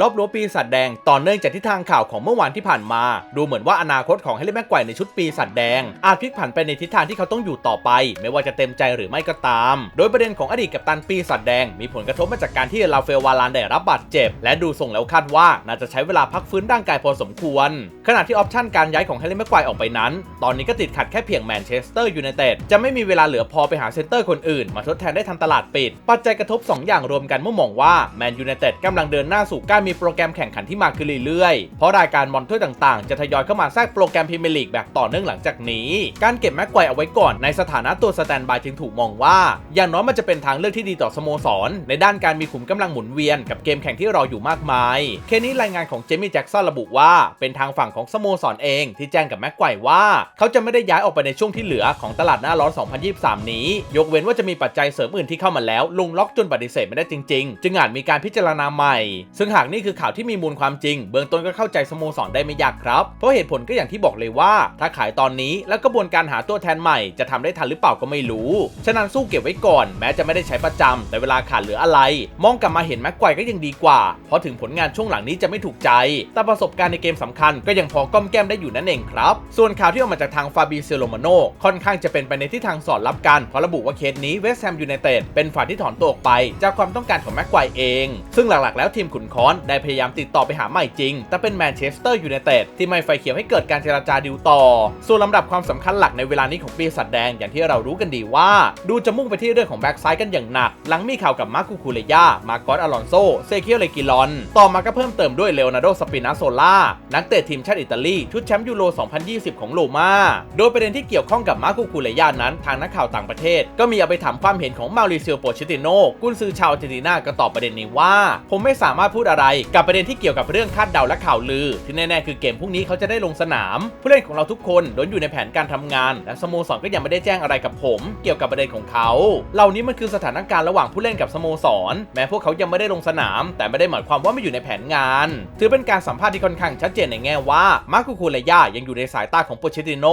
รอบรั้วปีศาจแดงต่อเนื่องจากทิศทางข่าวของเมื่อวานที่ผ่านมา ดูเหมือนว่าอนาคตของเฮเลนแม็กไกวในชุดปีศาจแดง อาจพลิกผันไปในทิศทางที่เขาต้องอยู่ต่อไป ไม่ว่าจะเต็มใจหรือไม่ก็ตาม โดยประเด็นของอดีตกัปตันปีศาจแดง มีผลกระทบมาจากการที่ลาเฟลวาลานได้รับบาดเจ็บ และดูทรงแล้วคาดว่าน่าจะใช้เวลาพักฟื้นร่างกายพอสมควร ขณะที่ออปชั่นการย้ายของเฮเลนแม็กไกวออกไปนั้น ตอนนี้ก็ติดขัดแค่เพียงแมนเชสเตอร์ยูไนเต็ดจะไม่มีเวลาเหลือพอไปหาเซนเตอร์คนอื่นมาทดแทนได้ทันตลาดปิด ปัจจัยกระทบ 2 อย่างรวมกันเมื่อมองว่าแมนยูไนเต็ดกำลังเดินหน้าสู่การมีโปรแกรมแข่งขันที่มากขึ้นเรื่อยๆ เพราะรายการบอลถ้วยต่างๆ จะทยอยเข้ามาแทรกโปรแกรมพรีเมียร์ลีกแบบต่อเนื่องหลังจากนี้ การเก็บแม็กไกวเอาไว้ก่อนในสถานะตัวสแตนบายจึงถูกมองว่า อย่างน้อยมันจะเป็นทางเลือกที่ดีต่อสโมสร ในด้านการมีขุมกำลังหมุนเวียนกับเกมแข่งที่รออยู่มากมาย เคนี้รายงานของเจมี่แจ็กสันระบุว่า เป็นทางฝั่งของสโมสรเองที่แจ้งกับแม็กไกวว่า เขาจะไม่ได้ย้ายออกไปในช่วงที่เหลือของตลาดหน้าร้อน 2023 นี้ ยกเว้นว่าจะมีปัจจัยเสริมอื่นที่เข้ามาแล้ว ลงล็อกจนปฏิเสธไม่ได้จริง ๆ จึงอาจมีการพิจารณาใหม่ ซึ่งหากนี่คือข่าวที่มีมูลความจริง เบื้องต้นก็เข้าใจสโมสรได้ไม่ยากครับ เพราะเหตุผลก็อย่างที่บอกเลยว่า ถ้าขายตอนนี้แล้วกระบวนการหาตัวแทนใหม่จะทำได้ทันหรือเปล่าก็ไม่รู้ ฉะนั้นสู้เก็บไว้ก่อน แม้จะไม่ได้ใช้ประจำแต่เวลาขาดเหลืออะไร มองกลับมาเห็นแม็กไกวก็ยังดีกว่า เพราะถึงผลงานช่วงหลังนี้จะไม่ถูกใจ แต่ประสบการณ์ในเกมสำคัญก็ยังพอก้อมแก้มได้อยู่นั่นเองครับ ส่วนข่าวที่ออกมาจากทางฟาบิเซโลมาโนค่อนข้างจะเป็นไปในทิศทางสอดรับกันเพราะระบุว่าเคสนี้เวสต์แฮมยูไนเต็ดเป็นฝ่ายที่ถอนตัวออกไป จากความต้องการของแม็กไกวเอง ซึ่งหลักๆ แล้วทีมขุนค้อนได้พยายามติดต่อไปหาใหม่จริง แต่เป็นแมนเชสเตอร์ยูไนเต็ดที่ไม่ไฟเขียวให้เกิดการเจรจาดิวต่อ ส่วนลำดับความสำคัญหลักในเวลานี้ของปีศาจแดงอย่างที่เรารู้กันดีว่า ดูจะมุ่งไปที่เรื่องของแบ็กซ้ายกันอย่างหนัก หลังมีข่าวกับมาร์คูคูเลยามาร์กอสอลอนโซ เซเคียลเลกิลอน ต่อมาก็เพิ่มเติมด้วยเลโอนาร์โด สปินาโซล่า นักเตะทีมชาติอิตาลี ชุดแชมป์ยูโร 2020 ของโรมา โดยประเด็นที่เกี่ยวข้องกับมาร์คูคูเลยานั้น ทางนักข่าวต่างประเทศ ก็มีเอาไปถามความเห็นของมาริเซียโปชิติโนกุนซือชาวเจตินาก็ตอบประเด็นนี้ว่า ผมไม่สามารถพูดอะไรกับประเด็นที่เกี่ยวกับเรื่องคาดเดาและข่าวลือ ที่แน่ๆคือเกมพรุ่งนี้เขาจะได้ลงสนาม ผู้เล่นของเราทุกคนล้วนอยู่ในแผนการทำงาน และสโมสรก็ยังไม่ได้แจ้งอะไรกับผม เกี่ยวกับประเด็นของเขา เหล่านี้มันคือสถานการณ์ระหว่างผู้เล่นกับสโมสร แม้พวกเขายังไม่ได้ลงสนาม แต่ไม่ได้หมายความว่าไม่อยู่ในแผนงาน ถือเป็นการสัมภาษณ์ที่ค่อนข้างชัดเจนในแง่ว่ามาร์คูคูเลย่ายังอยู่ในสายตาของโปเชติโน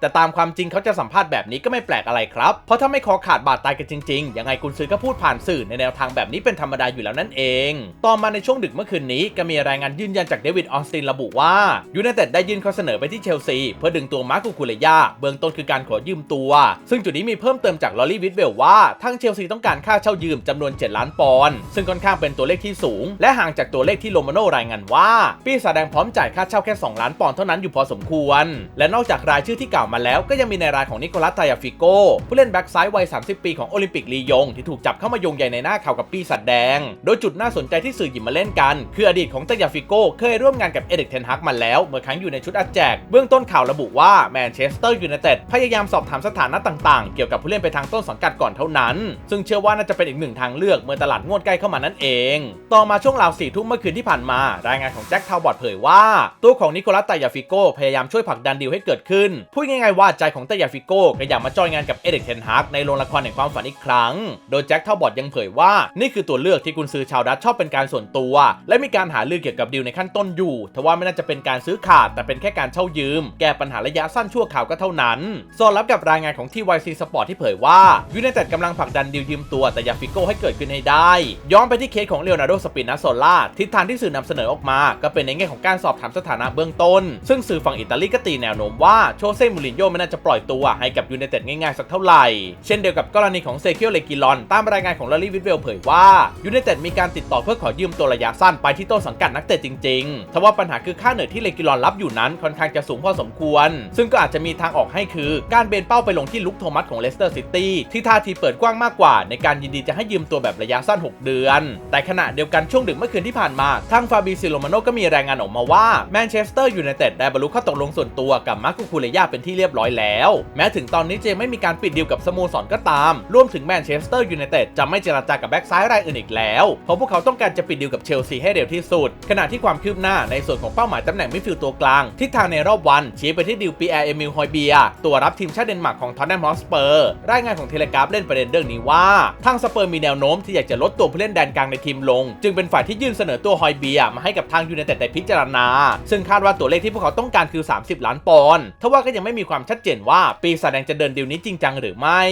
แต่ตามความจริงเขาจะสัมภาษณ์แบบนี้ก็ไม่แปลกอะไรครับ เพราะถ้าไม่คอขาดบาดตายกันจริงๆยังไงกุนซือก็พูดผ่านสื่อในแนวทางแบบนี้เป็นธรรมดาอยู่แล้วนั่นเอง ต่อมาในช่วงดึกเมื่อคืนนี้ก็มีรายงานยืนยันจากเดวิดออสตินระบุว่ายูไนเต็ดได้ยื่นข้อเสนอไปที่เชลซี เพื่อดึงตัวมาร์คูคูเลยาเบื้องต้นคือการขอยืมตัว ซึ่งจุดนี้มีเพิ่มเติมจากลอรี่วิดเวลว่าทางเชลซีต้องการค่าเช่ายืมจำนวน 7 ล้านปอนด์ซึ่งค่อนข้างเป็นตัวเลขที่สูง และห่างจากตัวเลขที่โรมาโนรายงานว่าปีศาจแดงพร้อมจ่ายค่าเช่าแค่ 2 ล้านปอนด์เท่านั้นอยู่พอสมควร และนอกจากรายชื่อที่กล่าวมาแล้วก็ยังมีในรายของนิโคลัสไทาฟิโกผู้เล่นแบ็กซ้ายวัย 30 ปีของโอลิมปิกลียงที่ถูกจับเข้ามาโยงใหญ่ในหน้าข่าวกับปีศาจแดง โดยจุดน่าสนใจที่สื่อหยิบมาเล่นกันคืออดีตของไทอาฟิโกเคยร่วมงานกับเอเด็กเทนฮักมาแล้ว เมื่อครั้งอยู่ในชุดอาแจก เบื้องต้นข่าวระบุว่าแมนเชสเตอร์ยูไนเต็ดพยายามสอบถามสถานะต่างๆ เกี่ยวกับผู้เล่นไปทางต้นสังกัดก่อนเท่านั้น ซึ่งเชื่อว่าน่าจะเป็นอีกหนึ่งทางเลือกเมื่อตลาดงวดใกล้เข้ามานั่นเอง ต่อมาช่วงราวสี่ทุ่มเมื่อคืนที่ผ่านมา รายงานของแจ็คทาวบอดเผยว่า ตัวของนิโคลัสไตยาฟิโกพยายามช่วยผลักดันดีลให้เกิดขึ้นพูดง่ายๆว่าใจของไตยาฟิโกก็อยากมาจอยงานกับเอเด็กเทนฮากในโรงละครแห่งความฝันอีกครั้ง โดยแจ็คทาวบอดยังเผยว่านี่คือตัวเลือกที่กุนซือชาวดัตชอบเป็นการส่วนตัวและมีการหาเลือเกี่ยวกับดีลในขั้นต้นอยู่ทว่าไม่น่าจะเป็นการซื้อขาดแต่เป็นแค่การเช่ายืม แก้ปัญหาระยะสั้นชั่วคราวก็เท่านั้น สอดรับกับรายงานของที่ YC Sport ที่เผยว่ายูไนเต็ดกำลังผลักดันดีลยืมตัวแต่ยาฟิโกให้เกิดขึ้นให้ได้ ย้อนไปที่เคสของเลโอนาร์โดสปินาโซล่าทิศทางที่สื่อนำเสนอออกมา ก็เป็นในแง่ของการสอบถามสถานะเบื้องต้น ซึ่งสื่อฝั่งอิตาลีก็ตีแนวโน้มว่าโชเซ่มูรินโญ่ไม่น่าจะปล่อยตัวให้กับยูไนเต็ดง่ายๆสักเท่าไหร่ เช่นเดียวกับกรณีของเซเคียลเลกิลอนตามรายงานของลารีวิดเวลเผยว่ายูไนเต็ดมีการติดต่อเพื่อขอยืมตัวระยะสั้นไปที่ต้นสังกัดนักเตะจริงๆ ทว่าปัญหาคือค่าเหนื่อยที่เลกิลอนรับอยู่นั้นค่อนข้างจะสูงพอสมควร ซึ่งก็อาจจะมีทางออกให้คือการเบนเป้าไปลงที่ลุคโทมัสของเลสเตอร์ซิตี้ที่ท่าทีเปิดกว้างมากกว่า ในการยินดีจะให้ยืมตัวแบบระยะสั้น 6 เดือน แต่ขณะเดียวกันช่วงดึกเมื่อคืนที่ผ่านมาทางฟาบิซิโลมาโนก็มีรายงานออกมาว่าแมนเชสเตอร์ยูไนเต็ดได้บรรลุข้อตกลงส่วนตัวกับมาร์คูคูเลยาเป็นที่เรียบร้อยแล้ว แม้ถึงตอนนี้จะไม่มีการปิดดีลกับสโมสรก็ตามรวมถึงแมนเชสเตอร์ยูไนเต็ดจะไม่เจรจากับแบ็กซ้ายรายอื่นอีกแล้วเพราะพวกเขาต้องการจะปิดดีลกับเชลซีให้เร็วที่สุด ขณะที่ความคืบหน้าในส่วนของเป้าหมายตำแหน่งมิดฟิลด์ตัวกลาง ทิศทางในรอบวัน ชี้ไปที่ดิลปีแอร์เอมิลฮอยเบียตัวรับทีมชาติเดนมาร์กของทอนแนมฮอสเปอร์รายงานของเทเลกราฟเล่นประเด็นเรื่องนี้ว่า ทางสเปอร์มีแนวโน้มที่อยากจะลดตัวผู้เล่นแดนกลางในทีมลง จึงเป็นฝ่ายที่ยื่นเสนอตัวฮอยเบียมาให้กับทางยูไนเต็ดได้พิจารณา ซึ่งคาดว่าตัวเลขที่พวกเขาต้องการคือ 30 ล้านปอนด์ทว่าก็ยังไม่มีความชัดเจนว่าปีศาจแดงจะเดินดีลนี้จริงจังหรือไม่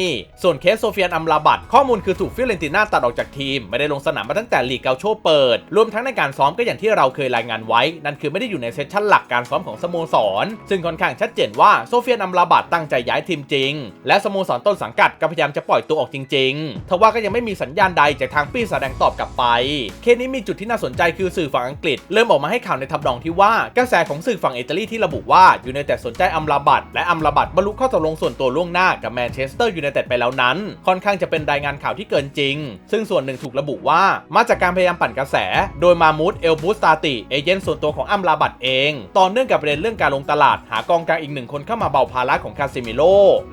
ส่วนเคสโซเฟียนอัมลาบัตข้อมูลคือถูกฟิเรนติน่าตัดออกจากทีมไม่ได้ลงสนามมาตั้งแต่ลีกเกาโชเปิดรวมทั้งในการซ้อมก็อย่างที่เราเคยรายงานไว้ นั่นคือไม่ได้อยู่ในเซสชั่นหลักการซ้อมของสโมสร ซึ่งค่อนข้างชัดเจนว่าโซเฟียนอัมราบัตตั้งใจย้ายทีมจริง และสโมสรต้นสังกัดก็พยายามจะปล่อยตัวออกจริงๆทว่าก็ยังไม่มีสัญญาณใดจากทางปีศาจแดงตอบกลับไป เคสนี้มีจุดที่น่าสนใจคือสื่อฝั่งอังกฤษ เริ่มออกมาให้ข่าวในทำนองที่ว่ากระแสของสื่อฝั่งอิตาลีที่ระบุว่ายูไนเต็ดสนใจอัมราบัตและอัมราบัตบรรลุข้อตกลงส่วนตัวล่วงหน้ากับแมนเชสเตอร์ยูไนเต็ดไปแล้วนั้น ค่อนข้างจะเป็นรายงานข่าวที่เกินจริง ซึ่งส่วนหนึ่งถูกระบุว่ามาจากการพยายามปั่นกระแสโดยมามูดเอลบูสตาติเอเจนต์ส่วนตัวของอัมราบัตเอง ต่อเนื่องกับประเด็นเรื่องการลงตลาด หากองกลางอีกหนึ่งคนเข้ามาเบาภาระของคาซิมิโล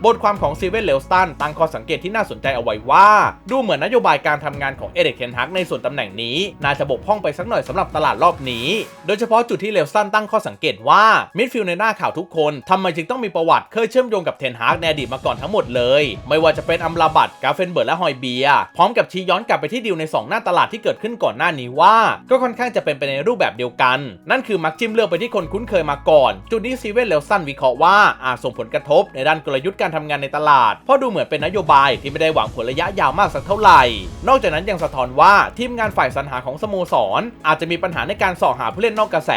บทความของซีเวนเลลสตันตั้งข้อสังเกตที่น่าสนใจเอาไว้ว่า ดูเหมือนนโยบายการทำงานของเอเดกเทนฮักในส่วนตำแหน่งนี้น่าจะบกพร่องไปสักหน่อยสำหรับตลาดรอบนี้ โดยเฉพาะจุดที่เลลสตันตั้งข้อสังเกตว่ามิดฟิลด์ในหน้าข่าวทุกคนทำไมจึงต้องมีประวัติเคยเชื่อมโยงกับเทนฮักในอดีตมาก่อนทั้งหมดเลย ไม่ว่าจะเป็นอัมราบัตกาเฟนเบิร์ดและฮอยเบีย พร้อมกับชี้ย้อนกลับไปที่ดีลใน 2 หน้าตลาดที่เกิดขึ้นก่อนหน้านี้ว่าก็ค่อนข้างจะเป็นไปในรูปแบบเดียวกัน นั่นคือมักจิ้มเลือกไปที่คนคุ้นเคยมาก่อน จุดนี้ซีเวนเลลสันวิเคราะห์ว่าอาจส่งผลกระทบในด้านกลยุทธ์การทำงานในตลาด เพราะดูเหมือนเป็นนโยบายที่ไม่ได้หวังผลระยะยาวมากสักเท่าไหร่ นอกจากนั้นยังสะท้อนว่าทีมงานฝ่ายสรรหาของสโมสร อาจจะมีปัญหาในการสอหาผู้เล่นนอกกระแส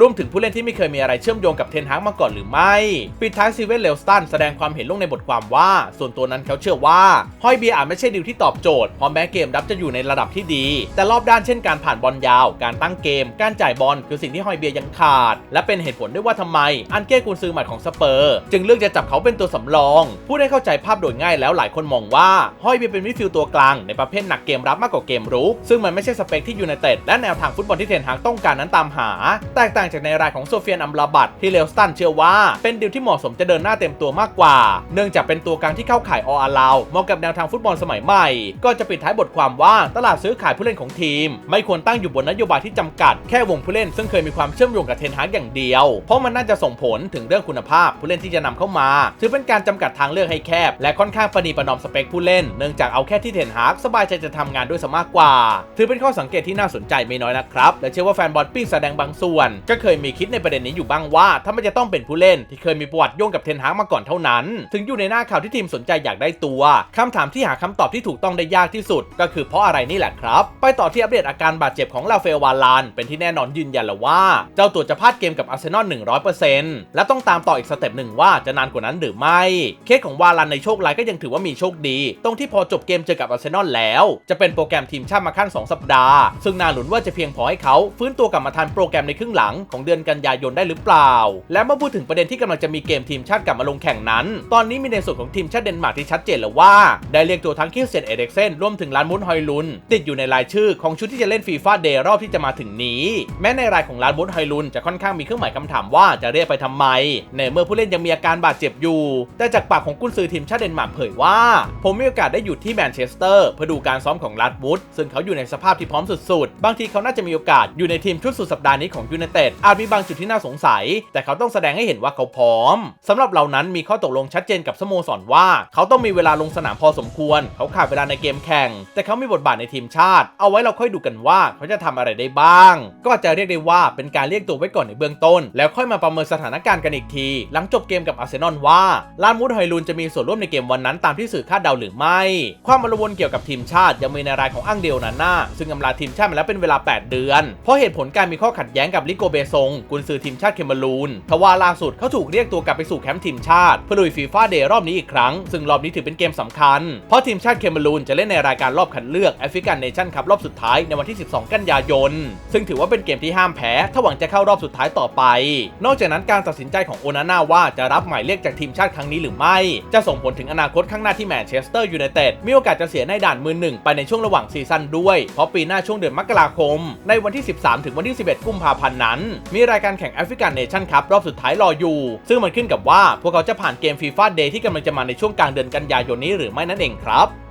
รวมถึงผู้เล่นที่ไม่เคยมีอะไรเชื่อมโยงกับเทนฮากมาก่อนหรือไม่ ปิดท้ายซีเวนเลลสตันแสดงความเห็นลงในบทความว่า ส่วนตัวนั้นเขาเชื่อว่าฮอยเบียอาจไม่ใช่ดีลที่ตอบโจทย์พอแม้เกมรับจะอยู่ในระดับที่ดี แต่รอบด้านเช่นการผ่านบอลยาว การตั้งเกม การจ่ายบอลคือสิ่งที่ฮอยเบียยังขาด และเป็นเหตุผลด้วยว่าทำไม อันเก้กุนซือใหม่ของสเปอร์ จึงเลือกจะจับเขาเป็นตัวสำรองผู้ได้เข้าใจภาพโดยง่ายแล้วหลายคนมองว่าฮอยเบียเป็นมิดฟิลด์ตัวกลางในประเภทหนักเกมรับมากกว่าเกมรุกซึ่งมันไม่ใช่สเปคที่ยูไนเต็ดและแนวทางฟุตบอลที่เทนฮากต้องการนั้นตามหา แตกต่างจากในรายของโซเฟียนอัมราบัตที่เลลสตันเชื่อว่า เป็นดีลที่เหมาะสมจะเดินหน้าเต็มตัวมากกว่า เนื่องจากเป็นตัวกลางที่เข้าข่ายออาลาวเหมาะกับแนวทางฟุตบอลสมัยใหม่ ก็จะปิดท้ายบทความว่าตลาดซื้อขายผู้เล่นของทีม ไม่ควรตั้งอยู่บนนโยบายที่จำกัดแค่วงผู้เล่น ซึ่งเคยมีความเชื่อมโยงกับเทนฮากอย่างเดียว เพราะมันน่าจะส่งผลถึงเรื่องคุณภาพผู้เล่นที่จะนำเข้ามา ถือเป็นการจำกัดทางเลือกให้แคบ และค่อนข้างประนีประนอมสเปคผู้เล่น เนื่องจากเอาแค่ที่เทนฮากสบายใจจะทำงานด้วยสมากกว่า ถือเป็นข้อสังเกตที่น่าสนใจไม่น้อยนะครับ และเชื่อว่าแฟนบอลปิ้งแสดงบางส่วน ก็เคยมีคิดในประเด็นนี้อยู่บ้างว่าถ้ามันจะต้องเป็นผู้เล่นที่เคยมีประวัติโยงกับเทนฮากมาก่อนเท่านั้น ถึงอยู่ในหน้าข่าวที่ทีมสนใจอยากได้ตัวคำถามที่หาคำตอบที่ถูกต้องได้ยากที่สุด ก็คือเพราะอะไรนี่แหละครับ ไปต่อที่อัปเดตอาการบาดเจ็บของลาเฟลวาลานเป็นที่แน่นอนยืนยันแล้วว่า เจ้าตัวจะพลาดเกมกับอาร์เซนอล100%และต้องตามต่ออีกสเต็ปหนึ่งว่าจะนานกว่านั้นหรือไม่ เคสของวาลานในโชคร้ายก็ยังถือว่ามีโชคดี ตรงที่พอจบเกมเจอกับอาร์เซนอลแล้ว จะเป็นโปรแกรมทีมชาติมาขั้น2สัปดาห์ ซึ่งน่าหลุนว่าจะเพียงพอให้เขาฟื้นตัวกลับมาทันโปรแกรมในครึ่งหลังของเดือนกันยายนได้หรือเปล่า และเมื่อพูดถึงประเด็นที่กำลังจะมีเกมทีมชาติกลับมาลงแข่งนั้น ตอนนี้มีในส่วนของทีมชาติเดนมาร์กที่ชัดเจนแล้วว่าได้เรียกตัวทั้งคิวเซนเอเด็กเซนรวมถึงลานมุนฮอยลุนติดอยู่ในรายชื่อของชุดที่จะเล่นฟีฟ่าเดย์รอบที่จะมาถึงนี้ แม้ในรายของลานมุนฮลุนจะค่อนข้างมีเครื่องหมายคำถามว่าจะเรียกไปทำไม ในเมื่อผู้เล่นยังมีอาการบาดเจ็บอยู่ แต่จากปากของกุนซือทีมชาติเดนมาร์กเผยว่า ผมมีโอกาสได้อยู่ที่แมนเชสเตอร์เพื่อดูการซ้อมของลาดมุดซึ่งเขาอยู่ในสภาพที่พร้อมสุดๆ บางทีเขาน่าจะมีโอกาสอยู่ในทีมชุดสุดสัปดาห์นี้ของยูไนเต็ดอาจมีบางจุดที่น่าสงสัย แต่เขาต้องแสดงให้เห็นว่าเขาพร้อมสำหรับเรานั้นมีข้อตกลงชัดเจนกับสโมสรว่า เขาต้องมีเวลาลงสนามพอสมควร เขาขาดเวลาในเกมแข่ง แต่เขามีบทบาทในทีมชาติ เอาไว้เราค่อยดูกันว่าเขาจะทำอะไรได้บ้าง ก็อาจจะเรียกได้ว่าเป็นการเรียกตัวไว้ก่อนในเบื้องต้น แล้วค่อยมาประเมินสถานการณ์กันอีกที หลังจบเกมกับอาร์เซนอลว่าลานมูดไฮลูนจะมีส่วนร่วมในเกมวันนั้นตามที่สื่อคาดเดาหรือไม่ ความอลวนเกี่ยวกับทีมชาติยังมีในรายของอังเดลนาน่าซึ่งอำลาทีมชาติมาแล้วเป็นเวลา 8 เดือน เพราะเหตุผลการมีข้อขัดแย้งกับลิโกเบซงกุนซือทีมชาติเคมารูนทว่าล่าสุดเขาถูกเรียกตัวกลับไปสู่แคมป์ทีมชาติเพื่อลุยฟีฟ่าเดย์รอบนี้อีกครั้ง ซึ่งรอบนี้ถือเป็นเกมสำคัญ เพราะทีมชาติเคมารูนจะเล่นในรายการรอบคัดเลือกแอฟริกันเนชั่นคัพรอบสุดท้ายในวันที่ 12 กันยายน ซึ่งถือว่าเป็นเกมที่ห้ามแพ้ ถ้าหวังจะเข้ารอบสุดท้ายต่อไป นอกจากนั้นการตัดสินใจของโอนาน่าว่าจะรับหมายเรียกจากทีมชาติครั้งนี้หรือไม่ จะส่งผลถึงอนาคตข้างหน้าที่แมนเชสเตอร์ยูไนเต็ดมีโอกาสจะเสียในด่านมือหนึ่งไปในช่วงระหว่างซีซั่นด้วย เพราะปีหน้าช่วงเดือนมกราคม ในวันที่ 13 ถึงวันที่ 11 กุมภาพันธ์นั้น มีรายการแข่งแอฟริกันเนชั่นคัพรอบสุดท้ายรออยู่ ซึ่งมันขึ้นกับว่าพวกเขาจะผ่านเกมฟีฟ่าเดย์ที่กำลังจะมาในช่วงกลางเดือนกันยายนนี้หรือไม่นั่นเองครับ